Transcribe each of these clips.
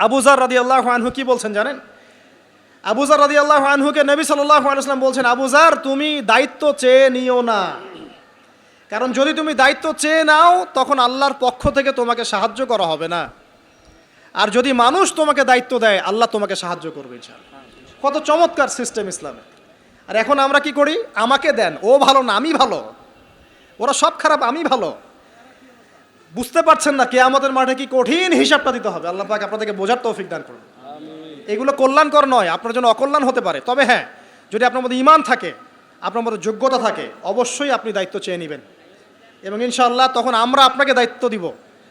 আবুজার রাদি আল্লাহ আনহু কি বলছেন জানেন? আবুজার রাদি আল্লাহ আনহুকে নবী সাল্লাহ আলাইসলাম বলছেন আবুজার তুমি দায়িত্ব চেয়ে নিও না। কারণ যদি তুমি দায়িত্ব চেয়ে নাও, তখন আল্লাহর পক্ষ থেকে তোমাকে সাহায্য করা হবে না। আর যদি মানুষ তোমাকে দায়িত্ব দেয়, আল্লাহ তোমাকে সাহায্য করবে কত চমৎকার সিস্টেম ইসলামে আর এখন আমরা কি করি? আমাকে দেন, ও ভালো না, আমি ভালো। ওরা সব খারাপ, আমি ভালো। বুঝতে পারছেন না কে আমাদের মাঠে কি কঠিন হিসাবটা দিতে হবে। আল্লাহ পাক আপনাদেরকে বোঝার তৌফিক দান করুন। এগুলো কল্যাণকর নয় আপনার জন্য অকল্যাণ হতে পারে। তবে হ্যাঁ যদি আপনার মধ্যে ইমান থাকে আপনার মধ্যে যোগ্যতা থাকে অবশ্যই আপনি দায়িত্ব চেয়ে নেবেন। এবং ইনশাআল্লাহ তখন আমরা আপনাকে দায়িত্ব দিব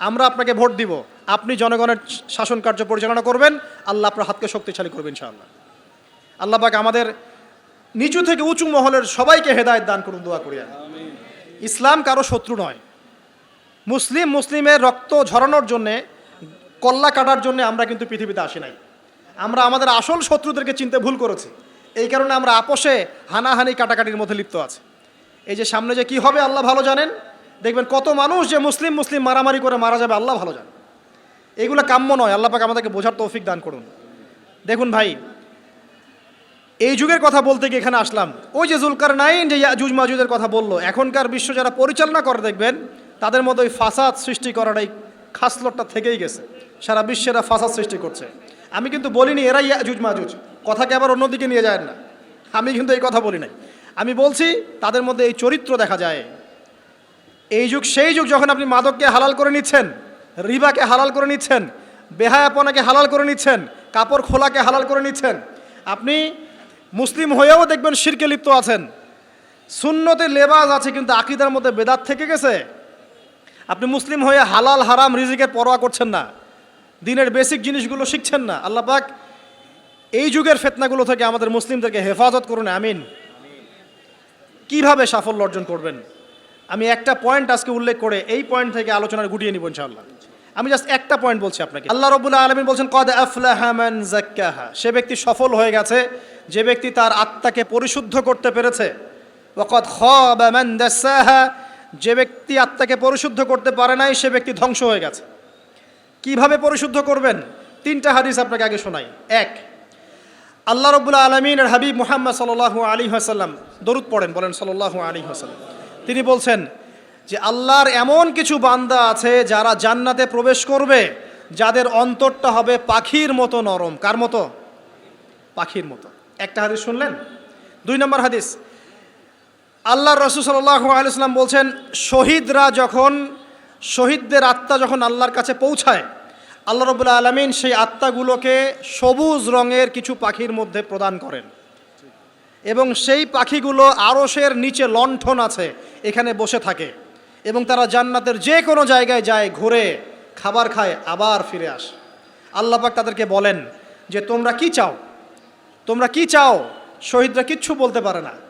আমরা আপনাকে ভোট দিব আপনি জনগণের শাসন কার্য পরিচালনা করবেন আল্লাহ আপনার হাতকে শক্তিশালী করবেন ইনশাআল্লাহ। আল্লাহ পাক আমাদের নিচু থেকে উঁচু মহলের সবাইকে হেদায়েত দান করুন দোয়া করি আমি। ইসলাম কারও শত্রু নয় মুসলিম মুসলিমের রক্ত ঝরানোর জন্যে, কল্লা কাটার জন্য আমরা কিন্তু পৃথিবীতে আসি নাই। আমরা আমাদের আসল শত্রুদেরকে চিনতে ভুল করেছি। এই কারণে আমরা আপোষে হানাহানি কাটাকাটির মধ্যে লিপ্ত আছি। এই যে সামনে যে কি হবে আল্লাহ ভালো জানেন? দেখবেন কত মানুষ যে মুসলিম মুসলিম মারামারি করে মারা যাবে আল্লাহ ভালো জানেন এগুলো কাম্য নয়, আল্লাহ পাক আমাদেরকে বোঝার তৌফিক দান করুন। দেখুন ভাই, এই যুগের কথা বলতে গিয়ে এখানে আসলাম। ওই যে জুলকার নাইন যে ইয়াজুজ মাজুজের কথা বলল, এখনকার বিশ্ব যারা পরিচালনা করে দেখবেন তাদের মধ্যে ওই ফাসাদ সৃষ্টি করার এই খাসলটটা থেকেই গেছে। সারা বিশ্বেরা ফাসাদ সৃষ্টি করছে। আমি কিন্তু বলিনি এরাই ইয়াজুজ মাজুজ। কথাকে আবার অন্যদিকে নিয়ে যায় না। আমি কিন্তু এই কথা বলি নাই। আমি বলছি, তাদের মধ্যে এই চরিত্র দেখা যায়। এই যুগ, সেই যুগ যখন আপনি মাদককে হালাল করে নিচ্ছেন, রিবাকে হালাল করে নিচ্ছেন, বেহায়াপনাকে হালাল করে নিচ্ছেন, কাপড় খোলাকে হালাল করে নিচ্ছেন, আপনি মুসলিম হয়েও দেখবেন শিরকে লিপ্ত আছেন। শূন্যতে লেবাজ আছে কিন্তু আকিদার মধ্যে বেদাত থেকে গেছে। আপনি মুসলিম হয়ে হালাল, হারাম, রিজিকের পরোয়া করছেন না। দিনের বেসিক জিনিসগুলো শিখছেন না। আল্লাহ পাক এই যুগের ফেতনাগুলো থেকে আমাদের মুসলিমদেরকে হেফাজত করুন, আমিন। কীভাবে সাফল্য অর্জন করবেন? আমি একটা পয়েন্ট আজকে উল্লেখ করে এই পয়েন্ট থেকে আলোচনার গুটিয়ে নিব ইনশাআল্লাহ। আমি জাস্ট একটা পয়েন্ট বলছি আপনাকে। আল্লাহ রবুল্লাহ আলমিন বলছেন, কদ আফলাহা মান জাক্কাহা সে ব্যক্তি সফল হয়ে গেছে, যে ব্যক্তি তার আত্মাকে পরিশুদ্ধ করতে পেরেছে। ওকদ মান দাসাহা। যে ব্যক্তি আত্মাকে পরিশুদ্ধ করতে পারে নাই, সে ব্যক্তি ধ্বংস হয়ে গেছে। কীভাবে পরিশুদ্ধ করবেন? তিনটা হাদিস আপনাকে আগে শোনাই। এক, আল্লাহ রবুল্লা আলমিনের হাবিব মুহাম্মদ সাল আলী হাসাল্লাম দরুদ পড়েন, বলেন সাল্লাহ আলী হাসাল্লাম তিনি বলছেন যে, আল্লাহর এমন কিছু বান্দা আছে যারা জান্নাতে প্রবেশ করবে, যাদের অন্তরটা হবে পাখির মতো নরম। কার মতো? পাখির মতো। একটা হাদিস শুনলেন? দুই নম্বর হাদিস আল্লাহ রসুল সাল্লাহ আলাইসাল্লাম বলছেন, শহীদরা যখন, শহীদদের আত্মা যখন আল্লাহর কাছে পৌঁছায়, আল্লাহ রবুল্লা আলমিন সেই আত্মাগুলোকে সবুজ রঙের কিছু পাখির মধ্যে প্রদান করেন। এবং সেই পাখিগুলো আরসের নিচে লণ্ঠন আছে, এখানে বসে থাকে। এবং তারা জান্নাতের যে কোনো জায়গায় যায়, ঘুরে, খাবার খায়, আবার ফিরে আসে। আল্লাহ পাক তাদেরকে বলেন যে, তোমরা কি চাও? তোমরা কি চাও? শহীদরা কিচ্ছু বলতে পারে না।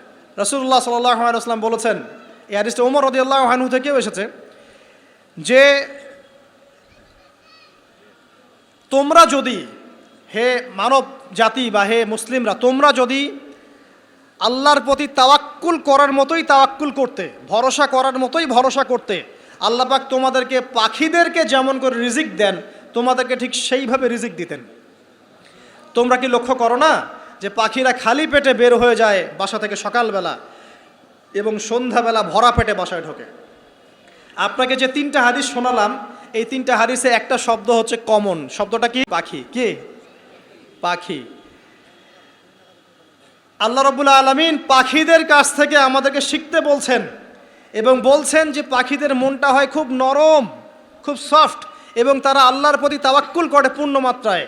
রসুল্লাহ সাল্লাম বলেছেন, এই হাদিসটা ওমর রদি আল্লাহ হানু থেকেও এসেছে যে তোমরা যদি, হে মানব জাতি বা হে মুসলিমরা, তোমরা যদি আল্লাহর প্রতি তাওয়াক্কুল করার মতোই তাওয়াক্কুল করতে, ভরসা করার মতোই ভরসা করতে, আল্লাহ পাক তোমাদেরকে পাখিদেরকে যেমন করে রিজিক দেন, তোমাদেরকে ঠিক সেইভাবে রিজিক দিতেন। তোমরা কি লক্ষ্য করো না যে পাখিরা খালি পেটে বের হয়ে যায় বাসা থেকে সকালবেলা এবং সন্ধ্যাবেলা ভরা পেটে বাসায় ঢোকে। আপনাকে যে তিনটা হাদিস শোনালাম, এই তিনটা হাদিসে একটা শব্দ হচ্ছে কমন। শব্দটা কি? পাখি। কে? পাখি। আল্লাহ রবুল্লা আলমিন পাখিদের কাছ থেকে আমাদেরকে শিখতে বলছেন এবং বলছেন যে পাখিদের মনটা হয় খুব নরম, খুব সফট এবং তারা আল্লাহর প্রতি তাওয়াক্কুল করে পূর্ণ মাত্রায়।